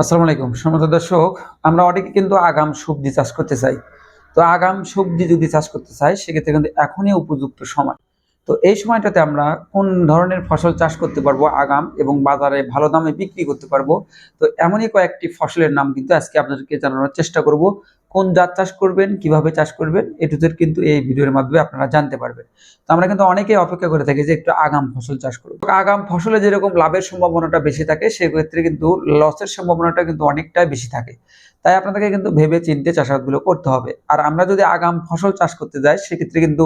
আসসালামু আলাইকুম সমস্ত দর্শক, আমরা অনেকে কিন্তু আগাম সবজি চাষ করতে চাই। তো আগাম সবজি যদি চাষ করতে চাই, সেক্ষেত্রে কিন্তু এখনই উপযুক্ত সময়। তো এই সময়টাতে আমরা কোন ধরনের ফসল চাষ করতে পারব আগাম এবং বাজারে ভালো দামে বিক্রি করতে পারব? তো এমনই কয়েকটি ফসলের নাম কিন্তু আজকে আপনাদেরকে জানানোর চেষ্টা করব। কোন জাত চাষ করবেন, কীভাবে চাষ করবেন, এটুদের কিন্তু এই ভিডিওর মাধ্যমে আপনারা জানতে পারবেন। তো আমরা কিন্তু অনেকেই অপেক্ষা করে থাকি যে একটু আগাম ফসল চাষ করব আগাম ফসলে যেরকম লাভের সম্ভাবনাটা বেশি থাকে, সেক্ষেত্রে কিন্তু লসের সম্ভাবনাটা কিন্তু অনেকটাই বেশি থাকে। তাই আপনাদেরকে কিন্তু ভেবে চিনতে চাষাবাদগুলো করতে হবে। আর আমরা যদি আগাম ফসল চাষ করতে যাই, সেক্ষেত্রে কিন্তু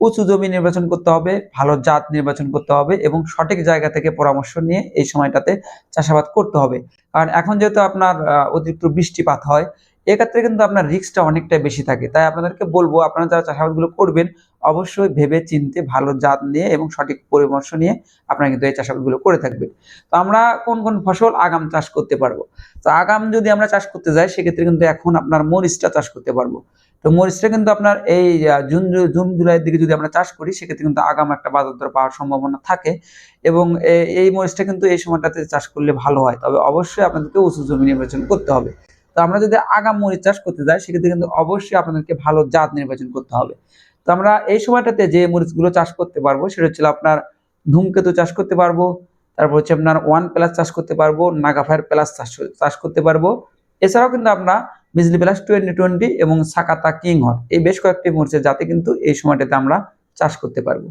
উঁচু জমি নির্বাচন করতে হবে, ভালো জাত নির্বাচন করতে হবে এবং সঠিক জায়গা থেকে পরামর্শ নিয়ে এই সময়টাতে চাষাবাদ করতে হবে। কারণ এখন যেহেতু আপনার অতিরিক্ত বৃষ্টিপাত হয় এক্ষেত্রে কিন্তু আপনার রিস্কটা অনেকটাই বেশি থাকে। তাই আপনাদেরকে বলব, আপনারা যারা চাষাবাদগুলো করবেন, অবশ্যই ভেবে চিনতে ভালো জাত নিয়ে এবং সঠিক পরামর্শ নিয়ে আপনারা কিন্তু এই চাষাবাদগুলো করে থাকবেন। তো আমরা কোন কোন ফসল আগাম চাষ করতে পারব? তো আগাম যদি আমরা চাষ করতে যাই, সেক্ষেত্রে কিন্তু এখন আপনার মরিচটা চাষ করতে পারব। তো মরিচটা কিন্তু আপনার এই জুন জুন জুলাইয়ের দিকে যদি আমরা চাষ করি, সেক্ষেত্রে কিন্তু আগাম একটা বাজার দর পাওয়ার সম্ভাবনা থাকে এবং এই মরিচটা কিন্তু এই সময়টাতে চাষ করলে ভালো হয়। তবে অবশ্যই আপনাদেরকে উঁচু জমি নির্বাচন করতে হবে। তো আমরা যদি আগাম মরিচ চাষ করতে যাই, সেক্ষেত্রে কিন্তু অবশ্যই আপনাদেরকে ভালো জাত নির্বাচন করতে হবে। তো আমরা এই সময়টাতে যে মরিচগুলো চাষ করতে পারব, সেটা হচ্ছে আপনার ধূমকেতু চাষ করতে পারব, তারপর হচ্ছে আপনার ওয়ান প্লাস চাষ করতে পারব নাগাফায়ার প্লাস চাষ চাষ করতে পারব। এছাড়াও কিন্তু আমরা বিজলি প্লাস টোয়েন্টি টোয়েন্টি এবং সাকাতা কিং হট এই বেশ কয়েকটি মরিচের জাতে কিন্তু এই সময়টাতে আমরা চাষ করতে পারব।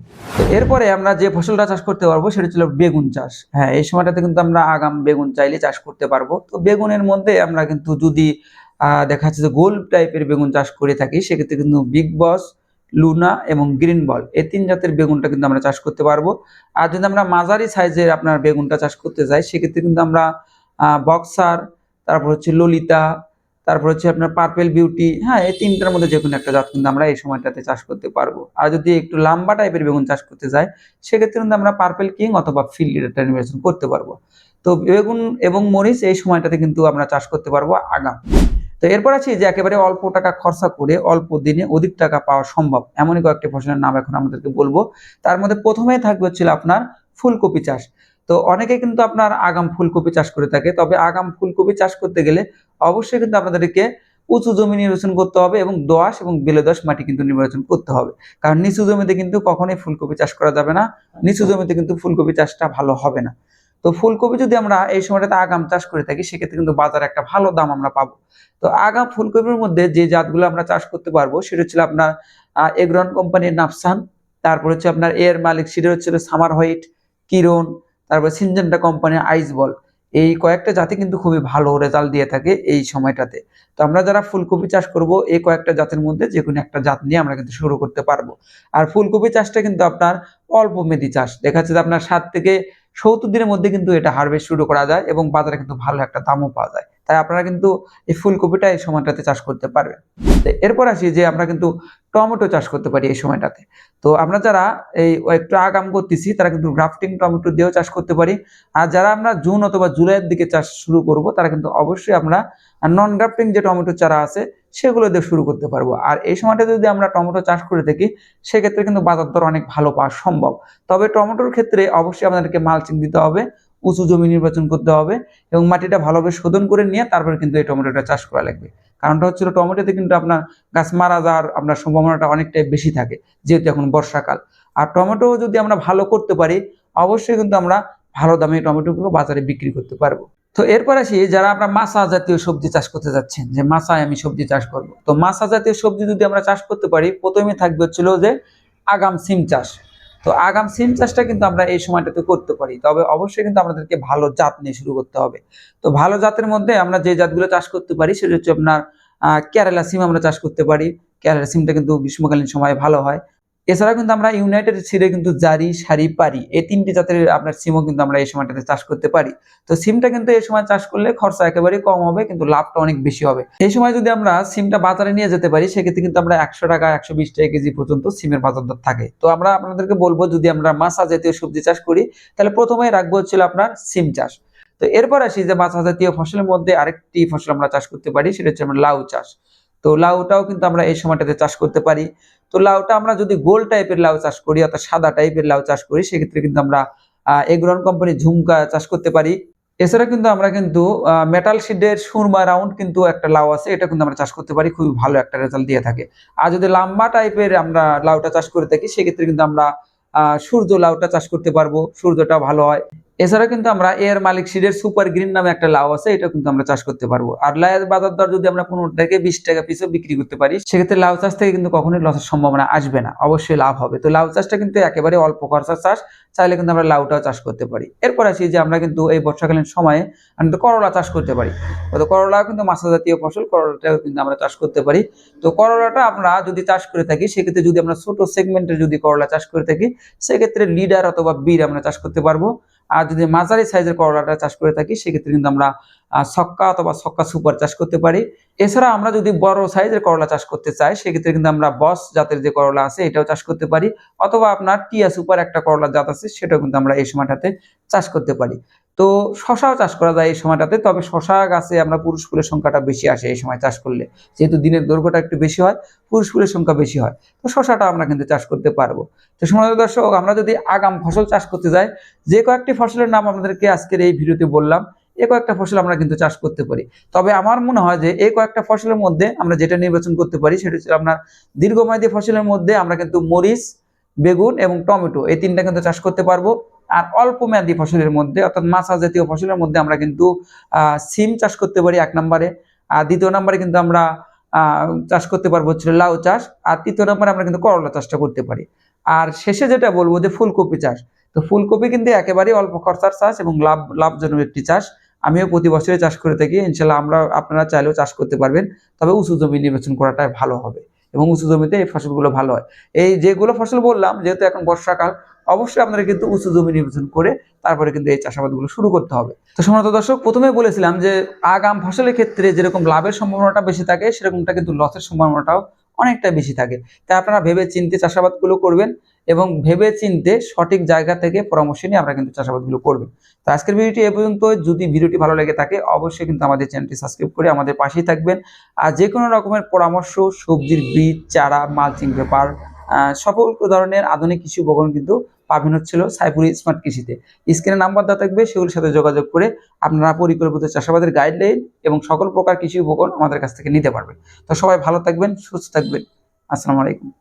এরপরে আমরা যে ফসলটা চাষ করতে পারব সেটা ছিল বেগুন চাষ। হ্যাঁ এই সময়টাতে কিন্তু আমরা আগাম বেগুন চাইলে চাষ করতে পারব। তো বেগুনের মধ্যে আমরা কিন্তু যদি দেখা যাচ্ছে যে গোল টাইপের বেগুন চাষ করে থাকি, সেক্ষেত্রে কিন্তু বিগ বস, লুনা এবং গ্রিন বল, এই তিন জাতের বেগুনটা কিন্তু আমরা চাষ করতে পারব। আর যদি আমরা মাঝারি সাইজের আপনার বেগুনটা চাষ করতে চাই সেক্ষেত্রে কিন্তু আমরা বক্সার, তারপর হচ্ছে ললিতা তারপর হচ্ছে আপনার পার্পেল বিউটি হ্যাঁ এই তিনটার মধ্যে যে কোনো একটা জাত কিন্তু আমরা এই সময়টাতে চাষ করতে পারব। আর যদি একটু লম্বা টাইপের বেগুন চাষ করতে যাই, সেক্ষেত্রে কিন্তু আমরা পার্পেল কিং অথবা ফিল্ড নির্বাচন করতে পারব। তো বেগুন এবং মরিচ এই সময়টাতে কিন্তু আমরা চাষ করতে পারব আগাম। তো এরপর আছে যে একেবারে অল্প টাকা খরচা করে অল্প দিনে অধিক টাকা পাওয়া সম্ভব, এমনই কয়েকটি ফসলের নাম এখন আমাদেরকে বলব। তার মধ্যে প্রথমেই থাকবে হচ্ছিল আপনার ফুলকপি চাষ। তো অনেকে কিন্তু আপনার আগাম ফুলকপি চাষ করে থাকে। তবে আগাম ফুলকপি চাষ করতে গেলে অবশ্যই কিন্তু আপনাদেরকে উঁচু জমি নির্বাচন করতে হবে এবং দোআঁশ এবং বেলে বেলেদোআঁশ মাটি কিন্তু নির্বাচন করতে হবে। কারণ নিচু জমিতে কিন্তু কখনোই ফুলকপি চাষ করা যাবে না নিচু জমিতে কিন্তু ফুলকপি চাষটা ভালো হবে না। তো ফুলকপি যদি আমরা এই সময়টাতে আগাম চাষ করে থাকি সেক্ষেত্রে কিন্তু বাজারে একটা ভালো দাম আমরা পাবো। তো আগাম ফুলকপির মধ্যে যে জাতগুলো আমরা চাষ করতে পারব সেটা হচ্ছে আপনার এগ্রন কোম্পানির নাফসান তারপর হচ্ছে আপনার এয়ার মালিক সেটা হচ্ছে সামার হোয়াইট কিরণ তারপর সিনজেন্টা কোম্পানির আইস বল, এই কয়েকটা জাতি কিন্তু খুবই ভালো রেজাল্ট দিয়ে থাকে এই সময়টাতে। তো আমরা যারা ফুলকপি চাষ করব, এই কয়েকটা জাতের মধ্যে যে কোনো একটা জাত নিয়ে আমরা কিন্তু শুরু করতে পারব। আর ফুলকপি চাষটা কিন্তু আপনার অল্প মেয়াদি চাষ, দেখা যাচ্ছে যে আপনার সাত থেকে সত্তর দিনের মধ্যে কিন্তু এটা হারভেস্ট শুরু করা যায় এবং বাজারে কিন্তু ভালো একটা দামও পাওয়া যায়। তাই আপনারা কিন্তু এই ফুলকপিটা এই সময়টাতে চাষ করতে পারবেন। এরপর আসি যে আমরা কিন্তু টমেটো চাষ করতে পারি এই সময়টাতে। তো আমরা যারা এই একটু আগাম করতেছি, তারা কিন্তু গ্রাফটিং টমেটো দিয়েও চাষ করতে পারি। আর যারা আমরা জুন অথবা জুলাইয়ের দিকে চাষ শুরু করব, তারা কিন্তু অবশ্যই আমরা নন গ্রাফটিং যে টমেটো চারা আছে, সেগুলো দিয়ে শুরু করতে পারব। আর এই সময়টা যদি আমরা টমেটো চাষ করে থাকি, সেক্ষেত্রে কিন্তু বাজার দর অনেক ভালো পাওয়া সম্ভব। তবে টমেটোর ক্ষেত্রে অবশ্যই আপনাদেরকে মালচিং দিতে হবে, উঁচু জমি নির্বাচন করতে হবে এবং মাটিটা ভালোভাবে শোধন করে নিয়ে তারপরে কিন্তু এই টমেটোটা চাষ করা লাগবে। কারণটা হচ্ছিল টমেটোতে কিন্তু আপনার গাছ মারা যাওয়ার আপনার সম্ভাবনাটা অনেকটাই বেশি থাকে, যেহেতু এখন বর্ষাকাল। আর টমেটো যদি আমরা ভালো করতে পারি, অবশ্যই কিন্তু আমরা ভালো দামে টমেটোগুলো বাজারে বিক্রি করতে পারব। তো এরপর আসি, যারা আমরা মাছা জাতীয় সবজি চাষ করতে যাচ্ছেন, যে মাছায় আমি সবজি চাষ করব। তো মাছা জাতীয় সবজি যদি আমরা চাষ করতে পারি, প্রথমে থাকবে হচ্ছিল যে আগাম সিম চাষ। তো আগাম সিম চাষটা কিন্তু আমরা এই সময়টাতে করতে পারি। তবে অবশ্যই কিন্তু আমাদেরকে ভালো জাত নিয়ে শুরু করতে হবে। তো ভালো জাতের মধ্যে আমরা যে জাতগুলো চাষ করতে পারি, সেটা হচ্ছে আপনার কেরালা সিম আমরা চাষ করতে পারি। কেরালা সিমটা কিন্তু গ্রীষ্মকালীন সময় ভালো হয়। এছাড়াও কিন্তু আমরা ইউনাইটেড সিডে কিন্তু জারি, সারি, পারি। এই তিনটি জাতের আপনার সিমও কিন্তু আমরা এই সময়টাতে চাষ করতে পারি। তো সিমটা কিন্তু এই সময় চাষ করলে খরচা একেবারে কম হবে, কিন্তু লাভটা অনেক বেশি হবে। এই সময় যদি আমরা সিমটা বাজারে নিয়ে যেতে পারি, সেক্ষেত্রে কিন্তু আমরা একশো টাকা, একশো বিশ টাকা কেজি পর্যন্ত সিমের বাজার দর থাকে। তো আমরা আপনাদেরকে বলব, যদি আমরা মাছা জাতীয় সবজি চাষ করি, তাহলে প্রথমে রাখব হচ্ছিল আপনার সিম চাষ। তো এরপর আসি যে মাছা জাতীয় ফসলের মধ্যে আরেকটি ফসল আমরা চাষ করতে পারি, সেটা হচ্ছে আমরা লাউ চাষ। তো লাউটাও কিন্তু আমরা এই সময়টাতে চাষ করতে পারি। তো লাউটা আমরা যদি গোল টাইপের লাউ চাষ করি, অর্থাৎ সাদা টাইপের লাউ চাষ করি, সেক্ষেত্রে কিন্তু আমরা এগ্রন কোম্পানি ঝুমকা চাষ করতে পারি। এছাড়া কিন্তু আমরা কিন্তু মেটাল শিডের সুরমা রাউন্ড কিন্তু একটা লাউ আছে, এটা কিন্তু আমরা চাষ করতে পারি, খুবই ভালো একটা রেজাল্ট দিয়ে থাকে। আর যদি লম্বা টাইপের আমরা লাউটা চাষ করে থাকি, সেক্ষেত্রে কিন্তু আমরা সূর্য লাউটা চাষ করতে পারব সূর্যটা ভালো হয়। এছাড়া কিন্তু আমরা এর মালিক সিডের সুপার গ্রিন নামে একটা লাউ আছে এটা কিন্তু আমরা চাষ করতে পারব। আর লাউয়ের বাজার দর যদি আমরা পনেরো থেকে বিশ টাকা পিসও বিক্রি করতে পারি, সেক্ষেত্রে লাউ চাষ থেকে কিন্তু কখনোই লসের সম্ভাবনা আসবে না। অবশ্যই লাভ হবে। তো লাউ চাষটা কিন্তু একেবারে অল্প খরচার চাষ, চাইলে কিন্তু আমরা লাউটাও চাষ করতে পারি। এরপর আসি যে আমরা কিন্তু এই বর্ষাকালীন সময়ে আমরা করলা চাষ করতে পারি। তো করলা কিন্তু মাছা জাতীয় ফসল, করলাটাও কিন্তু আমরা চাষ করতে পারি। তো করলাটা আমরা যদি চাষ করে থাকি, সেক্ষেত্রে যদি আমরা ছোট সেগমেন্টের যদি করলা চাষ করে থাকি, সেক্ষেত্রে লিডার অথবা বীর আমরা চাষ করতে পারব। আর যদি মাঝারি সাইজের করলাটা চাষ করে থাকি, সেক্ষেত্রে কিন্তু আমরা ছক্কা অথবা ছক্কা সুপার চাষ করতে পারি। এছাড়া আমরা যদি বড় সাইজের করলা চাষ করতে চাই, সেক্ষেত্রে কিন্তু আমরা বস জাতের যে করলা আছে, এটাও চাষ করতে পারি। অথবা আপনার টিয়া সুপার একটা করলা জাত আছে, সেটাও কিন্তু আমরা এই সময়টাতে চাষ করতে পারি। তো শশাও চাষ করা যায় এই সময়টাতে, তবে শশা গাছে আমরা পুরুষ ফুলের সংখ্যাটা বেশি আসে এই সময় চাষ করলে। যেহেতু দিনের দৈর্ঘ্যটা একটু বেশি হয়, পুরুষ ফুলের সংখ্যা বেশি হয়, তো শশাটা আমরা কিন্তু চাষ করতে পারব। তো সময় দর্শক, আমরা যদি আগাম ফসল চাষ করতে যাই, যে কয়েকটি ফসলের নাম আপনাদেরকে আজকের এই ভিডিওতে বললাম, এ কয়েকটা ফসল আমরা কিন্তু চাষ করতে পারি। তবে আমার মনে হয় যে এই কয়েকটা ফসলের মধ্যে আমরা যেটা নির্বাচন করতে পারি, সেটা হচ্ছে আপনার দীর্ঘমেয়াদী ফসলের মধ্যে আমরা কিন্তু মরিচ, বেগুন এবং টমেটো, এই তিনটা কিন্তু চাষ করতে পারব। আর অল্প মেয়াদী ফসলের মধ্যে, অর্থাৎ মাছা জাতীয় ফসলের মধ্যে আমরা কিন্তু সিম চাষ করতে পারি এক নম্বরে। আর দ্বিতীয় নম্বরে কিন্তু আমরা চাষ করতে পারব হচ্ছে লাউ চাষ। আর তৃতীয় নম্বরে আমরা কিন্তু করলা চাষটা করতে পারি। আর শেষে যেটা বলব যে ফুলকপি চাষ। তো ফুলকপি কিন্তু একেবারেই অল্প খরচার চাষ এবং লাভ, লাভজনক একটি চাষ। আমিও প্রতি বছরই চাষ করে থাকি। ইনশাল্লাহ আমরা, আপনারা চাইলেও চাষ করতে পারবেন। তবে উঁচু জমি নির্বাচন করাটাই ভালো হবে এবং উঁচু জমিতে এই ফসলগুলো ভালো হয়। এই যেগুলো ফসল বললাম, যেহেতু এখন বর্ষাকাল অবশ্যই আপনারা কিন্তু উঁচু জমি নির্বাচন করে তারপরে কিন্তু এই চাষাবাদগুলো শুরু করতে হবে। তো সম্মানিত দর্শক প্রথমে বলেছিলাম যে আগাম ফসলের ক্ষেত্রে যেরকম লাভের সম্ভাবনাটা বেশি থাকে, সেরকমটা কিন্তু লসের সম্ভাবনাটাও অনেকটা বেশি থাকে। তাই আপনারা ভেবে চিনতে চাষাবাদগুলো করবেন এবং ভেবে চিনতে সঠিক জায়গা থেকে পরামর্শ নিয়ে আমরা কিন্তু চাষাবাদগুলো করবেন। তো আজকের ভিডিওটি এ পর্যন্ত। যদি ভিডিওটি ভালো লেগে থাকে, অবশ্যই কিন্তু আমাদের চ্যানেলটি সাবস্ক্রাইব করে আমাদের পাশেই থাকবেন। আর যে কোনো রকমের পরামর্শ, সবজির বীজ, চারা, মালচিং, পেপার সকল ধরনের আধুনিক কৃষি উপকরণ কিন্তু পাবেন হচ্ছিল সাইপুরি স্মার্ট কৃষিতে। স্ক্রিনে নাম্বার দেওয়া থাকবে, সেগুলির সাথে যোগাযোগ করে আপনারা পরিকল্পিত চাষাবাদের গাইডলাইন এবং সকল প্রকার কৃষি উপকরণ আমাদের কাছ থেকে নিতে পারবেন। তো সবাই ভালো থাকবেন, সুস্থ থাকবেন। আসসালামু আলাইকুম।